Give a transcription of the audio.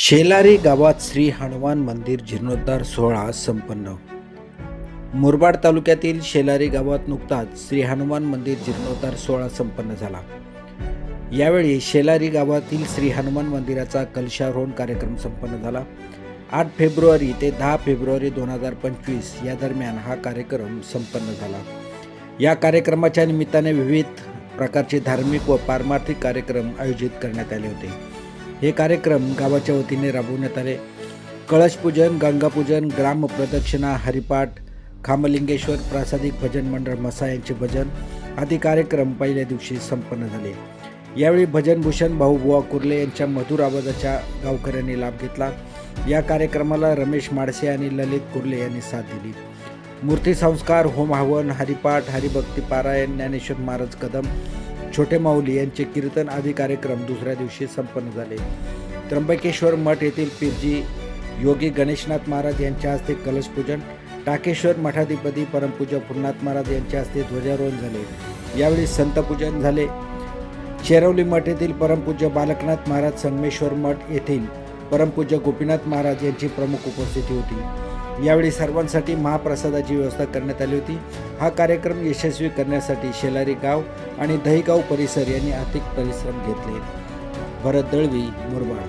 शेलारी गावात श्री हनुमान मंदिर जीर्णोद्धार सोहळा संपन्न. मुरबाड तालुक्यातील शेलारी गावात नुकताच श्री हनुमान मंदिर जीर्णोद्धार सोहळा संपन्न झाला. यावेळी शेलारी गावातील श्री हनुमान मंदिराचा कलशारोहण कार्यक्रम संपन्न झाला. आठ फेब्रुवारी ते दहा फेब्रुवारी दोन हजार पंचवीस या दरम्यान हा कार्यक्रम संपन्न झाला. या कार्यक्रमाच्या निमित्ताने विविध प्रकारचे धार्मिक व पारमार्थिक कार्यक्रम आयोजित करण्यात आले होते. हे कार्यक्रम गावाच्या वतीने राबवण्यात आले. कळशपूजन गंगापूजन ग्रामप्रदक्षिणा हरिपाठ खामलिंगेश्वर प्रासादिक भजन मंडळ मसा यांचे भजन आदी कार्यक्रम पहिल्या दिवशी संपन्न झाले. यावेळी भजनभूषण भाऊबुवा कुर्ले यांच्या मधुर आवाजाच्या गावकऱ्यांनी लाभ घेतला. या कार्यक्रमाला रमेश माडसे आणि ललित कुर्ले यांनी साथ दिली. मूर्ती संस्कार होम हवन हरिपाठ हरिभक्ती पारायण ज्ञानेश्वर महाराज कदम छोटे माऊली यांचे कीर्तन आदी कार्यक्रम दुसऱ्या दिवशी संपन्न झाले. त्र्यंबकेश्वर मठ येथील पिरजी योगी गणेशनाथ महाराज यांच्या हस्ते कलशपूजन टाकेश्वर मठाधिपती परमपूज्य फुलनाथ महाराज यांच्या हस्ते ध्वजारोहण झाले. यावेळी संतपूजन झाले. शेरवली मठ येथील परमपूज्य बालकनाथ महाराज संगमेश्वर मठ येथील परमपूज्य गोपीनाथ महाराज यांची प्रमुख उपस्थिती होती. यावेळी सर्वांसाठी महाप्रसादाची व्यवस्था करण्यात आली होती. हा कार्यक्रम यशस्वी करण्यासाठी शेलारी गाव आणि दहीगाव परिसर यांनी आर्थिक परिश्रम घेतले. भरत दळवी मुरबाड.